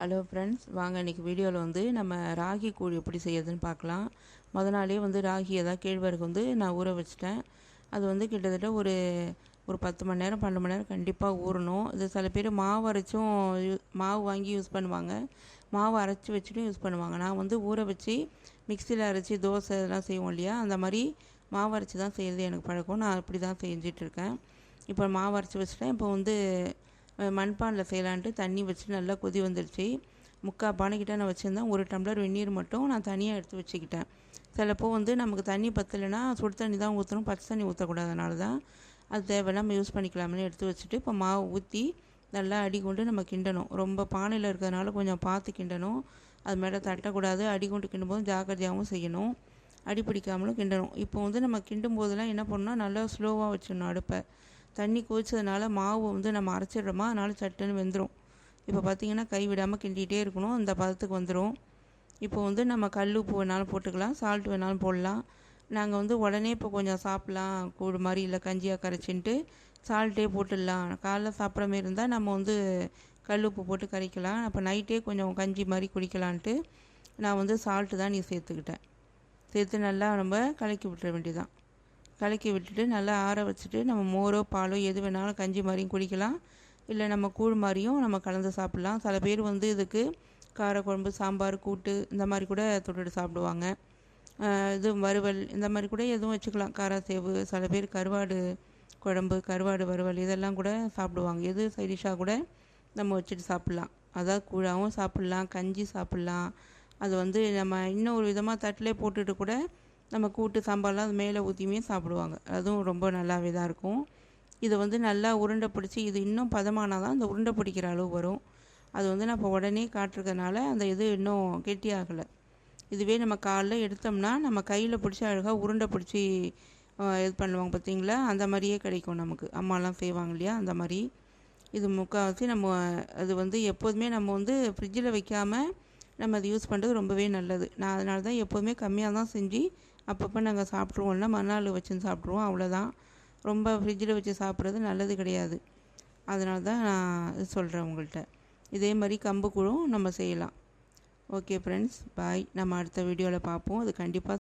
Hello friends வாங்க இன்றைக்கி வீடியோவில் வந்து நம்ம ராகி கூழ் எப்படி செய்யறதுன்னு பார்க்கலாம். முத நாளே வந்து ராகி ஏதாவது கேழ்வரகு வந்து நான் ஊற வச்சுட்டேன். அது வந்து கிட்டத்தட்ட ஒரு ஒரு பத்து மணி நேரம் பன்னெண்டு மணி நேரம் கண்டிப்பாக ஊறணும். இது சில பேர் மாவு அரைச்சும் யூ- மாவு வாங்கி யூஸ் பண்ணுவாங்க. மாவு அரைச்சி வச்சுட்டும் யூஸ் பண்ணுவாங்க. நான் வந்து ஊற வச்சு மிக்சியில் அரைச்சி தோசை இதெல்லாம் செய்வோம் இல்லையா? அந்த மாதிரி மாவு அரைச்சி தான் செய்கிறது எனக்கு பழக்கம். நான் அப்படி தான் செஞ்சிட்ருக்கேன் இப்போ மாவு அரைச்சி வச்சுட்டேன். இப்போ வந்து மண்பானில் செய்யலான்ட்டு தண்ணி வச்சு நல்லா கொதி வந்துடுச்சு முக்கால் பானைக்கிட்ட நான் வச்சுருந்தேன். ஒரு டம்ளர் வெந்நீர் மட்டும் நான் தனியாக எடுத்து வச்சுக்கிட்டேன். சிலப்போ வந்து நமக்கு தண்ணி பத்தலைன்னா சுடு தண்ணி தான் ஊற்றணும் பச்சை தண்ணி ஊற்றக்கூடாதனால தான் அது தேவையில்லாமல் யூஸ் பண்ணிக்கலாம்னு எடுத்து வச்சுட்டு இப்போ மாவு ஊற்றி நல்லா அடி கொண்டு நம்ம கிண்டணும். ரொம்ப பானையில் இருக்கிறதுனால கொஞ்சம் பார்த்து கிண்டணும். அது மேலே தட்டக்கூடாது. அடி கொண்டு கிண்டும்போது ஜாக்கிரதையாகவும் செய்யணும். அடி பிடிக்காமலும் கிண்டணும். இப்போ வந்து நம்ம கிண்டும் போதெல்லாம் என்ன பண்ணணும் நல்லா ஸ்லோவாக வச்சிடணும் அடுப்பை. தண்ணி கொதிச்சதுனால மாவு வந்து நம்ம அரைச்சிடுறோமா? அதனால சட்டுன்னு வெந்துடும் இப்போ பார்த்தீங்கன்னா கை விடாமல் கிண்டிகிட்டே இருக்கணும். இந்த பதத்துக்கு வந்துடும் இப்போ வந்து நம்ம கல் உப்பு வேணாலும் போட்டுக்கலாம். சால்ட் வேணாலும் போடலாம். நாங்கள் வந்து உடனே இப்போ கொஞ்சம் சாப்பிட்லாம். கூழ் மாதிரி இல்லை கஞ்சியாக கரைச்சின்ட்டு சால்ட்டே போட்டுடலாம். காலைல சாப்பிட்ற மாரி இருந்தால் நம்ம வந்து கல் உப்பு போட்டு கரைக்கலாம். அப்போ நைட்டே கொஞ்சம் கஞ்சி மாதிரி குடிக்கலான்ட்டு நான் வந்து சால்ட்டு தான் நீ சேர்த்துக்கிட்டேன். சேர்த்து நல்லா நம்ம கலக்கி விட்டுற வேண்டியதான் கலக்கி விட்டுட்டு நல்லா ஆற வச்சுட்டு நம்ம மோரோ பாலோ எது வேணாலும் கஞ்சி மாதிரியும் குடிக்கலாம். இல்லை நம்ம கூழ் மாதிரியும் நம்ம கலந்து சாப்பிட்லாம். சில பேர் வந்து இதுக்கு காரக்குழம்பு சாம்பார் கூட்டு இந்த மாதிரி கூட தொட்டுட்டு சாப்பிடுவாங்க. இது வறுவல் இந்த மாதிரி கூட எதுவும் வச்சுக்கலாம். காராசேவு சில பேர் கருவாடு குழம்பு கருவாடு வறுவல் இதெல்லாம் கூட சாப்பிடுவாங்க. எது சைடிஷாக கூட நம்ம வச்சுட்டு சாப்பிட்லாம். அதாவது கூழாவும் சாப்பிட்லாம் கஞ்சி சாப்பிட்லாம். அது வந்து நம்ம இன்னொரு விதமாக தட்டிலே போட்டுட்டு கூட நம்ம கூட்டு சாம்பார்லாம் அது மேலே ஊற்றியுமே சாப்பிடுவாங்க. அதுவும் ரொம்ப நல்லாவே தான் இருக்கும். இதை வந்து நல்லா உருண்டை பிடிச்சி இது இன்னும் பதமானால் தான் அந்த உருண்டை பிடிக்கிற அளவு வரும். அது வந்து நான் இப்போ உடனே காட்டுறதுனால அந்த இது இன்னும் கெட்டியாகலை இதுவே நம்ம காலைல எடுத்தோம்னா நம்ம கையில் பிடிச்சி அழகாக உருண்டை பிடிச்சி இது பண்ணுவாங்க பார்த்தீங்களா? அந்த மாதிரியே கிடைக்கும் நமக்கு. அம்மாலாம் செய்வாங்க இல்லையா? அந்த மாதிரி. இது முக்கால்வாசி நம்ம அது வந்து எப்போதுமே நம்ம வந்து ஃப்ரிட்ஜில் வைக்காமல் நம்ம அதை யூஸ் பண்ணுறது ரொம்பவே நல்லது. நான் அதனால தான் எப்போதுமே கம்மியாக தான் செஞ்சு அப்பப்போ நாங்கள் சாப்பிட்ருவோம்னா இல்லை மறுநாள் வச்சு சாப்பிட்ருவோம் அவ்வளோதான் ரொம்ப ஃப்ரிட்ஜில் வச்சு சாப்பிட்றது நல்லது கிடையாது. அதனால தான் நான் சொல்கிறேன் உங்கள்கிட்ட இதே மாதிரி கம்பு கூழும் நம்ம செய்யலாம். ஓகே ஃப்ரெண்ட்ஸ் பாய் நம்ம அடுத்த வீடியோவில் பார்ப்போம். அது கண்டிப்பாக